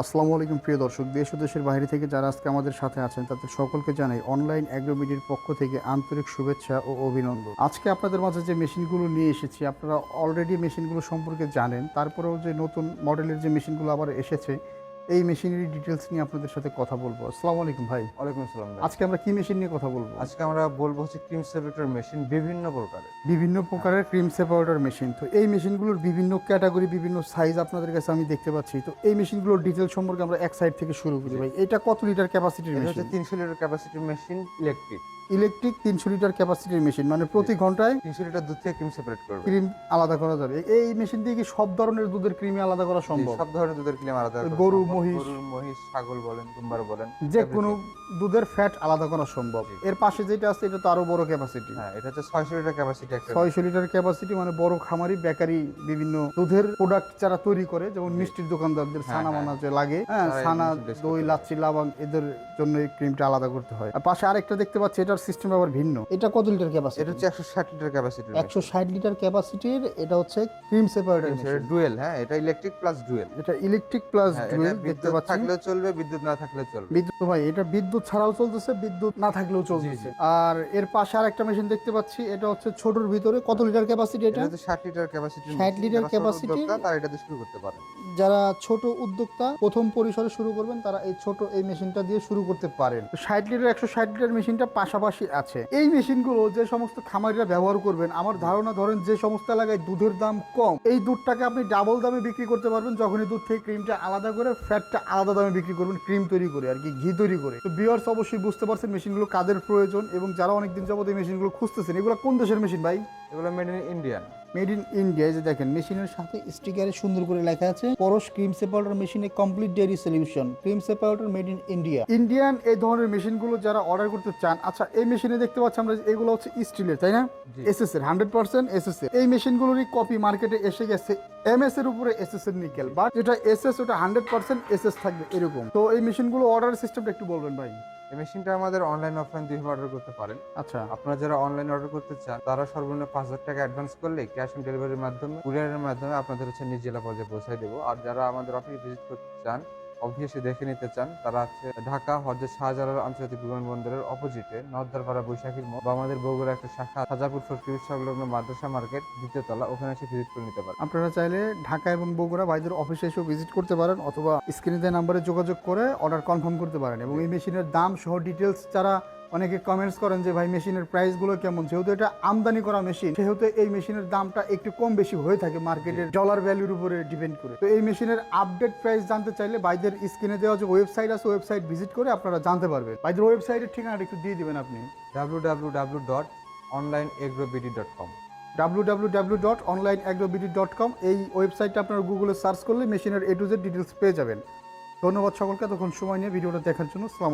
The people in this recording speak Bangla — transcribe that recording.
আসসালামু আলাইকুম প্রিয় দর্শক। দেশ ও দেশের বাইরে থেকে যারা আজকে আমাদের সাথে আছেন তাদের সকলকে জানাই অনলাইন অ্যাগ্রোমিডির পক্ষ থেকে আন্তরিক শুভেচ্ছা ও অভিনন্দন। আজকে আপনাদের মাঝে যে মেশিনগুলো নিয়ে এসেছি আপনারা অলরেডি মেশিনগুলো সম্পর্কে জানেন। তারপরেও যে নতুন মডেলের যে মেশিনগুলো আবার এসেছে এই মেশিনেরই ডিটেলস নিয়ে আপনাদের সাথে কথা বলব। আসসালামু আলাইকুম ভাই। ওয়ালাইকুম আসসালাম আজকে আমরা কি মেশিন নিয়ে কথা বলব? আজকে আমরা বলব হচ্ছে ক্রিম সেপারেটর মেশিন বিভিন্ন প্রকারের। বিভিন্ন প্রকারের ক্রিম সেপারেটর মেশিন তো এই মেশিনগুলোর বিভিন্ন ক্যাটাগরি বিভিন্ন সাইজ আপনাদের কাছে আমি দেখতে পাচ্ছি। তো এই মেশিনগুলোর ডিটেল সম্পর্কে আমরা এক সাইড থেকে শুরু করি ভাই। এটা কত লিটার ক্যাপাসিটির মেশিন হচ্ছে তিনশো লিটার ক্যাপাসিটির মেশিন ইলেকট্রিক ইলেকট্রিক তিনশো লিটার ক্যাপাসিটির মেশিন মানে প্রতি ঘন্টায় তিনশো লিটার দুধ থেকে ক্রিম সেপারেট করবে। ক্রিম আলাদা করা যাবে। এই মেশিন দিয়ে কি সব ধরনের দুধের ক্রিম আলাদা করা সম্ভব? সব ধরনের দুধের ক্রিম আলাদা গরু, মহিষ। গরু মহিষ ছাগল বলেন কুম্বার বলেন যে কোনো দুধের ফ্যাট আলাদা করা সম্ভব। এর পাশে যেটা আছে এটা তো আরও বড় ক্যাপাসিটি হ্যাঁ এটা হচ্ছে ছয়শো লিটার ক্যাপাসিটি ছয়শো লিটার ক্যাপাসিটি মানে বড় খামারি বেকারি বিভিন্ন দুধের প্রোডাক্ট যারা তৈরি করে যেমন মিষ্টির দোকানদারদের হ্যাঁ, ছানা হ্যাঁ। মানা যে লাগে হ্যাঁ ছানা দই লাচ্ছি লাবাং এদের জন্য এই ক্রিমটা আলাদা করতে হয়। আর পাশে আরেকটা দেখতে পাচ্ছি এটার সিস্টেম আবার ভিন্ন। এটা কত লিটার ক্যাপাসিটি এটা হচ্ছে একশো ষাট লিটার ক্যাপাসিটি একশো ষাট লিটার ক্যাপাসিটির এটা হচ্ছে ক্রিম সেপারেটর ডুয়েল হ্যাঁ এটা ইলেকট্রিক প্লাস ডুয়েল এটা ইলেকট্রিক প্লাস ডুয়েল দেখতে বিদ্যুৎ পাচ্ছি থাকলেও চলবে বিদ্যুৎ না থাকলেও চলবে। বিদ্যুৎ ভাই এটা বিদ্যুৎ ছাড়াও চলতেছে বিদ্যুৎ না থাকলেও চলতেছে। আর এর পাশে আর একটা মেশিন দেখতে পাচ্ছি এটা হচ্ছে ছোটর ভিতরে কত লিটার ক্যাপাসিটি এটা? এটা হচ্ছে ষাট লিটার ক্যাপাসিটি 60 লিটার capacity তারা এটা দিয়ে শুরু করতে পারে। যারা ছোট উদ্যোক্তা প্রথম পরিসরে শুরু করবেন তারা এই ছোট এই মেশিনটা দিয়ে শুরু করতে পারেন। ষাট লিটার একশো ষাট লিটার মেশিনটা পাশাপাশি আছে। এই মেশিনগুলো যে সমস্ত খামারিরা ব্যবহার করবেন আমার ধারণা ধরেন যে সমস্ত এলাকায় দুধের দাম কম এই দুধটাকে আপনি ডাবল দামে বিক্রি করতে পারবেন যখন এই দুধ থেকে ক্রিমটা আলাদা করে ফ্যাটটা আলাদা দামে বিক্রি করবেন ক্রিম তৈরি করে আর কি ঘি তৈরি করে। তো বিয়ার্স অবশ্যই বুঝতে পারছেন মেশিনগুলো কাদের প্রয়োজন এবং যারা অনেকদিন যাবত এই মেশিনগুলো খুঁজতেছেন এগুলো কোন দেশের মেশিন ভাই? এগুলো made in Indian made in India যে দেখেন মেশিনের সাথে স্টিকারে সুন্দর করে লেখা আছে পরশ ক্রিম সেপারেটর মেশিনে complete dairy solution cream separator made in India Indian এই ধরনের মেশিনগুলো যারা অর্ডার করতে চান আচ্ছা এই মেশিনে দেখতে পাচ্ছি আমরা এগুলো হচ্ছে স্টিলের তাই না? জি। এসএস এর হান্ড্রেড পার্সেন্ট এসএস এর এই মেশিনগুলোরই কপি মার্কেটে এসে গেছে এম এস এর উপরে এসএস এর নিকেল বাট যেটা এস এস ওটা হান্ড্রেড পার্সেন্ট এস এস থাকবে এরকম। তো এই মেশিনগুলো অর্ডার সিস্টেমটা একটু বলবেন ভাই। এই মেশিনটা আমাদের অনলাইন অফলাইন দুইভাবে অর্ডার করতে পারেন। আচ্ছা। আপনারা যারা অনলাইন অর্ডার করতে চান তারা সর্বনিম্ন পাঁচ হাজার টাকা অ্যাডভান্স করলে ক্যাশ অন ডেলিভারির মাধ্যমে কুরিয়ারের মাধ্যমে আপনাদের হচ্ছে নিজ জেলা পর্যায়ে পৌঁছায় দেবো। আর যারা আমাদের অফিস ভিজিট করতে চান অফিসে দেখে নিতে চান, তারা আছে ঢাকা হজরত শাহজালাল আন্তর্জাতিক বিমানবন্দরের অপোজিটে নর্দারপাড়া বৈশাখীর মোড় আমাদের বগুড়া একটা শাখা সাজাপুর ফকির সংলগ্ন মাদ্রাসা মার্কেট, দ্বিতীয় তলা, ওখানে এসে ভিজিট করে নিতে পারেন। আপনারা চাইলে ঢাকা এবং বগুড়া ভাইদের অফিসে এসেও ভিজিট করতে পারেন, অথবা স্ক্রিনে নাম্বারে যোগাযোগ করে অর্ডার কনফার্ম করতে পারেন, এবং এই মেশিনের দাম সহ ডিটেলস যারা অনেকে কমেন্টস করেন যে ভাই মেশিনের প্রাইসগুলো কেমন? যেহেতু এটা আমদানি করা মেশিন সেহেতু এই মেশিনের দামটা একটু কম বেশি হয়ে থাকে মার্কেটের ডলার ভ্যালুর উপরে ডিপেন্ড করে। তো এই মেশিনের আপডেট প্রাইস জানতে চাইলে বাইদের স্ক্রিনে দেওয়া যে ওয়েবসাইট আছে ওয়েবসাইট ভিজিট করে আপনারা জানতে পারবেন। ভাইদের ওয়েবসাইটের ঠিকানাটা একটু দিয়ে দিবেন আপনি। W W W dot online agrobd dot com W dot online dot com এই ওয়েবসাইটটা আপনারা গুগলে সার্চ করলে মেশিনের এ টু জেড ডিটেলস পেয়ে যাবেন। ধন্যবাদ সকলকে তখন সময় নিয়ে ভিডিওটা দেখার জন্য। সালাম